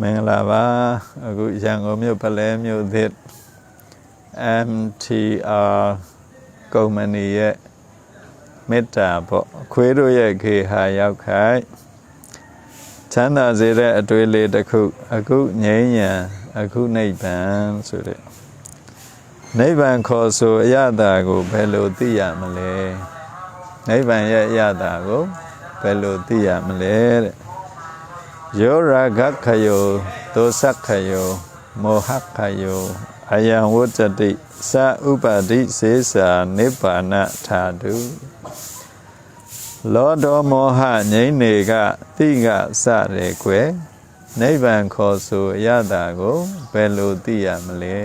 မင်္ဂလာပါအခုရန်ကုန်မြို့ပလဲမြို့သစ် MTR ကုမ္ပဏီရဲ့မေတ္တာပေါ့အခွေးတို့ရဲ့ခေဟာရောက်ခိုက်ချမ်းသာစေတဲ့အတွေ့အလေးတစ်ခု အခုငြိမ်းရန်အခုနိဗ္ဗာန်ဆိုတဲ့နိဗ္ဗာန်ခေါ်ဆိုအရသာကိုဘယ်လိုသိရမလဲနိဗ္ဗာန်ရဲ့အရသာကိုဘယ်လိုသိရမလဲတဲ့ ယောရာဂခယောသောစခယောမောဟခယောအယံဝတ္တတိသဥပတိစေစာနိဗ္ဗာနထာတုလောတောမောဟငြိမ့်နေကတိကစရဲကွယ်နိဗ္ဗာန်ခေါ်ဆိုအရတာကိုဘယ်လိုသိရမလဲ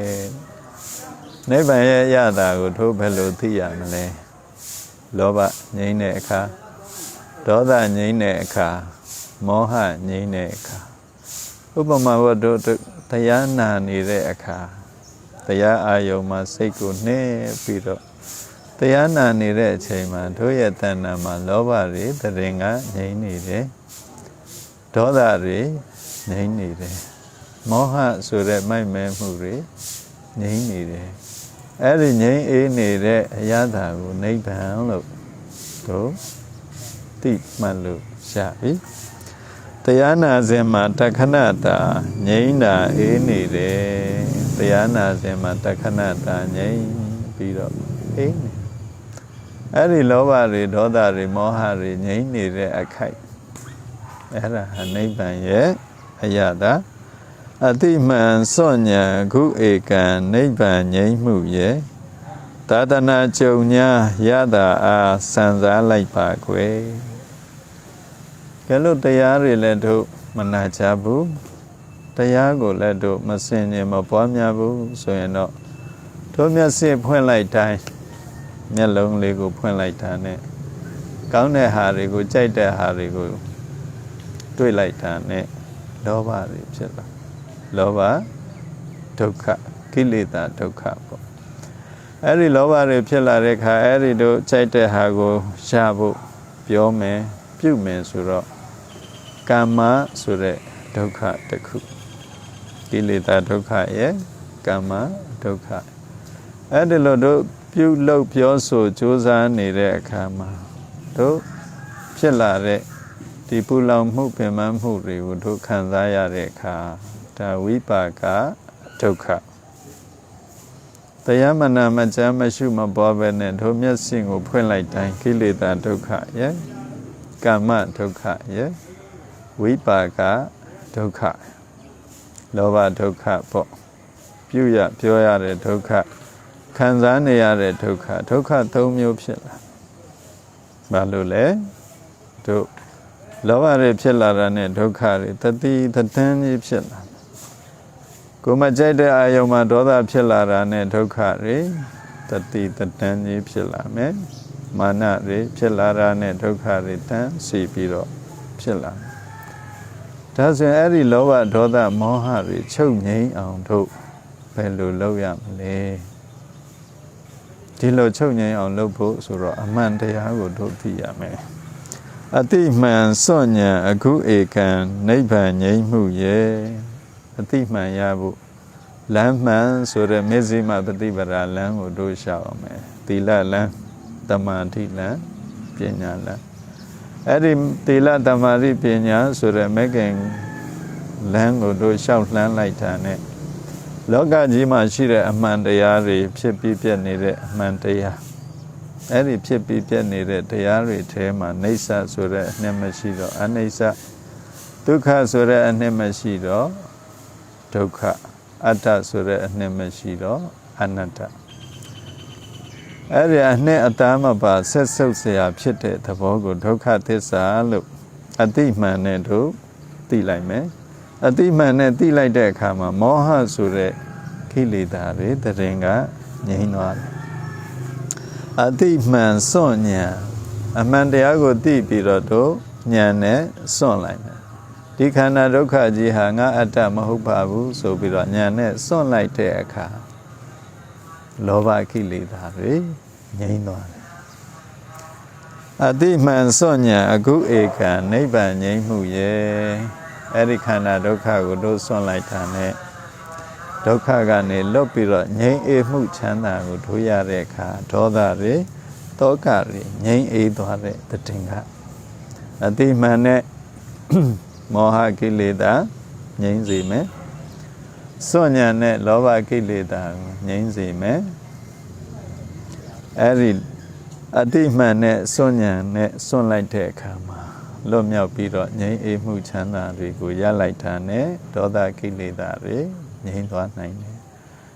နိဗ္ဗာန်ရဲ့အရတာကိုထိုးဘယ်လိုသိရမလဲလောဘငြိမ့်တဲ့အခါဒေါသငြိမ့်တဲ့အခါ မောဟငြိမ့်တဲ့အခါဥပမာဝတ္တုတရားနာနေတဲ့အခါတရားအာယုံမှာစိတ်ကိုနှဲပြီးတော့တရားနာနေတဲ့အချိန်မှာတို့ရဲ့တဏ္ဍာမှာလောဘတွေတရင်ကငြိမ့်နေတယ်ဒေါသတွေငြိမ့်နေတယ်မောဟဆိုတဲ့မိုက်မဲမှုတွေငြိမ့်နေတယ်အဲ့ဒီငြိမ့်အေးနေတဲ့အရာသာကိုနိဗ္ဗာန်လို့တို့သိမှတ်လို့ရပြီ တရားနာစဉ်မှာတခဏတာငြိမ့်တာအေးနေတယ်တရားနာစဉ်မှာတခဏတာငြိမ့်ပြီးတော့အေးနေအဲ့ဒီလောဘတွေဒေါသတွေမောဟတွေငြိမ့်နေတဲ့အခိုက်အဲ့ဒါဟာနိဗ္ဗာန်ရဲ့အရာသာအတိမှန်စွန့်ညာခုဧကံနိဗ္ဗာန်ငြိမ့်မှုရဲ့သာသနာကြုံညာရတာအားစံစားလိုက်ပါကွယ် ကဲလို့တရားတွေလည်းတို့မနာချဘူးတရားကိုလည်းတို့မစင်ញင်မပွားများဘူးဆိုရင်တော့တို့မျက်စိဖွင့်လိုက်တိုင်းမျက်လုံးလေးကိုဖွင့်လိုက်တာနဲ့ကောင်းတဲ့ဟာတွေကိုကြိုက်တဲ့ဟာတွေကိုတွေ့လိုက်တာနဲ့လောဘတွေဖြစ်လာလောဘဒုက္ခကိလေသာဒုက္ခပေါ့အဲ့ဒီလောဘတွေဖြစ်လာတဲ့အခါအဲ့ဒီတို့ကြိုက်တဲ့ဟာကိုရဖို့ပြောမယ်ပြုမယ်ဆိုတော့ ကာမဆိုတဲ့ဒုက္ခတစ်ခုကိလေသာဒုက္ခရဲ့ကာမဒုက္ခအဲ့ဒီလိုတို့ပြုလုပ်ပြောဆိုကြိုးစားနေတဲ့အခါမှာတို့ဖြစ်လာတဲ့ဒီပူလောင်မှုပင်ပန်းမှုတွေကိုတို့ခံစားရတဲ့အခါဒါဝိပါကဒုက္ခတရားမနာမကြမ်းမရှိမပေါ်ပဲနဲ့တို့မျက်စိကိုဖွင့်လိုက်တိုင်းကိလေသာဒုက္ခရဲ့ကာမဒုက္ခရဲ့ ဝိပါကဒုက္ခလောဘဒုက္ခပေါ့ပြုရပြောရတဲ့ဒုက္ခခံစားနေရတဲ့ဒုက္ခဒုက္ခ၃မျိုးဖြစ်လာဘာလို့လဲတို့လောဘတွေဖြစ်လာတာနဲ့ဒုက္ခတွေတတိတတန်းကြီးဖြစ်လာကိုမကြိုက်တဲ့အာယုံမှာဒေါသဖြစ်လာတာနဲ့ဒုက္ခတွေတတိတတန်းကြီးဖြစ်လာမယ်မာနတွေဖြစ်လာတာနဲ့ဒုက္ခတွေတန်းစီပြီးတော့ဖြစ်လာ ဒါဆိုရင်အဲ့ဒီလောဘဒေါသမောဟတွေချုပ်ငြိမ်းအောင်တို့ဘယ်လိုလုပ်ရမလဲဒီလိုချုပ်ငြိမ်းအောင်လုပ်ဖို့ဆိုတော့အမှန်တရားကိုတို့သိရမယ်အတိမှန်စွန့်ညံအခုဧကံနိဗ္ဗာန်ငြိမ်းမှုရဲ့အတိမှန်ရဖို့လမ်းမှန်ဆိုတဲ့မေဇိမပฏิပဒါလမ်းကိုတို့ရှောက်အောင်မယ်သီလလမ်းတမာတိလမ်းပညာလမ်း အဲ့ဒီသီလတမာတိပညာဆိုတဲ့မဂ္ဂင်လမ်းကိုတို့ရှောက်လှမ်းလိုက်တာ ਨੇ လောကကြီးမှာရှိတဲ့အမှန်တရားတွေဖြစ်ပြီးပြည့်နေတဲ့အမှန်တရားအဲ့ဒီဖြစ်ပြီးပြည့်နေတဲ့တရားတွေထဲမှာနေဆဆိုတဲ့အနှစ်မရှိတော့အနိစ္စဒုက္ခဆိုတဲ့အနှစ်မရှိတော့ဒုက္ခအတ္တဆိုတဲ့အနှစ်မရှိတော့အနတ္တ အဲ့ဒီအနှစ်အသားမပါဆက်ဆုပ်เสียဖြစ်တဲ့သဘောကိုဒုက္ခသစ္စာလို့အတိမှန်နဲ့တို့သိလိုက်မယ်အတိမှန်နဲ့သိလိုက်တဲ့အခါမှာမောဟဆိုတဲ့ခိလေသာတွေတရင်ကငြိမ်းသွားတယ်အတိမှန်စွန့်ညာအမှန်တရားကိုသိပြီးတော့တို့ဉာဏ်နဲ့စွန့်လိုက်မယ်ဒီခန္ဓာဒုက္ခကြီးဟာငါအတ္တမဟုတ်ပါဘူးဆိုပြီးတော့ဉာဏ်နဲ့စွန့်လိုက်တဲ့အခါ လောဘခိလေသာတွေငြိမ်းသွားတယ်အတိမှန်စွန့်ညာအခုဧကံနိဗ္ဗာန်ငြိမ်းမှုရဲ့အဲ့ဒီခန္ဓာဒုက္ခကိုတို့ဆွန့်လိုက်တာနဲ့ဒုက္ခကနေလွတ်ပြီးတော့ငြိမ်းအေးမှုချမ်းသာကိုတို့ရတဲ့အခါဒေါသတွေတောကတွေငြိမ်းအေးသွားတဲ့တည်ကအတိမှန်နဲ့မောဟကိလေသာငြိမ်းစေမယ် စွန့်ညံနဲ့လောဘကိလေသာကိုငြိမ်းစေမယ်အဲ့ဒီအတိမှန်နဲ့စွန့်ညံနဲ့စွန့်လိုက်တဲ့အခါမှာလွတ်မြောက်ပြီးတော့ငြိမ်းအေးမှုချမ်းသာတွေကိုရလိုက်တာနဲ့ဒေါသကိလေသာတွေငြိမ်းသွားနိုင်တယ်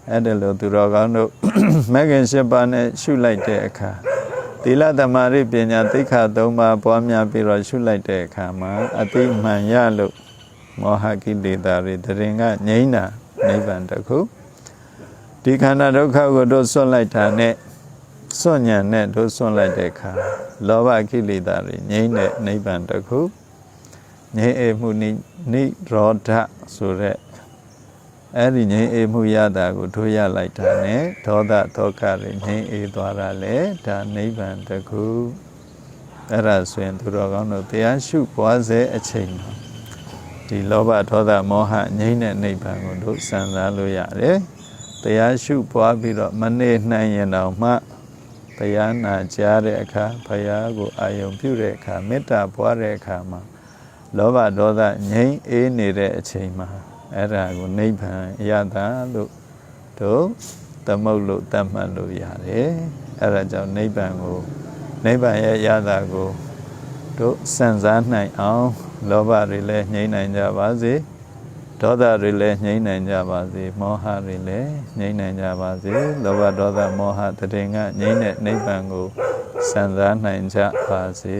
အဲ့ဒါလို့သူတော်ကောင်းတို့မဂ္ဂင်၈ပါးနဲ့ရှုလိုက်တဲ့အခါသီလသမာဓိပညာသိက္ခာ၃ပါးပွားများပြီးတော့ရှုလိုက်တဲ့အခါမှာအတိမှန်ရလို့မောဟကိလေသာတွေတရင်ကငြိမ်းတာ နိဗ္ဗာန်တစ်ခုဒီခန္ဓာဒုက္ခကိုတို့ဆွတ်လိုက်တာနဲ့စွန့်ညံနဲ့တို့စွန့်လိုက်တဲ့အခါလောဘကိလေသာတွေငြိမ်းတဲ့နိဗ္ဗာန်တစ်ခုငြိမ်းအေမှုနိနိရောဓဆိုတဲ့အဲ့ဒီငြိမ်းအေမှုရတာကိုတို့ရလိုက်တာနဲ့ဒေါသဒေါကတွေငြိမ်းအေသွားတာလေဒါနိဗ္ဗာန်တစ်ခုအဲ့ဒါဆိုရင်သူတော်ကောင်းတို့တရားရှုပွားစေအချိန်မှာ ဒီလောဘဒေါသမောဟငြိမ်းတဲ့နိဗ္ဗာန်ကိုတို့စံစားလို့ရတယ်တရားရှုပွားပြီးတော့မနေနိုင်ရင်တော့မှတရားနာကြားတဲ့အခါဘုရားကိုအာယုံပြုတဲ့အခါမေတ္တာပွားတဲ့အခါမှာလောဘဒေါသငြိမ်းအေးနေတဲ့အချိန်မှာအဲ့ဒါကိုနိဗ္ဗာန်ရတာလို့တို့သမုတ်လို့တတ်မှတ်လို့ရတယ်အဲ့ဒါကြောင့်နိဗ္ဗာန်ကိုနိဗ္ဗာန်ရဲ့ရတာကို တို့စံစားနိုင်အောင်လောဘတွေလည်းငြိမ်းနိုင်ကြပါစေဒေါသတွေလည်းငြိမ်းနိုင်ကြပါစေမောဟတွေလည်းငြိမ်းနိုင်ကြပါစေလောဘဒေါသမောဟတည်ငါငြိမ်းတဲ့နိဗ္ဗာန်ကိုစံစားနိုင်ကြပါစေ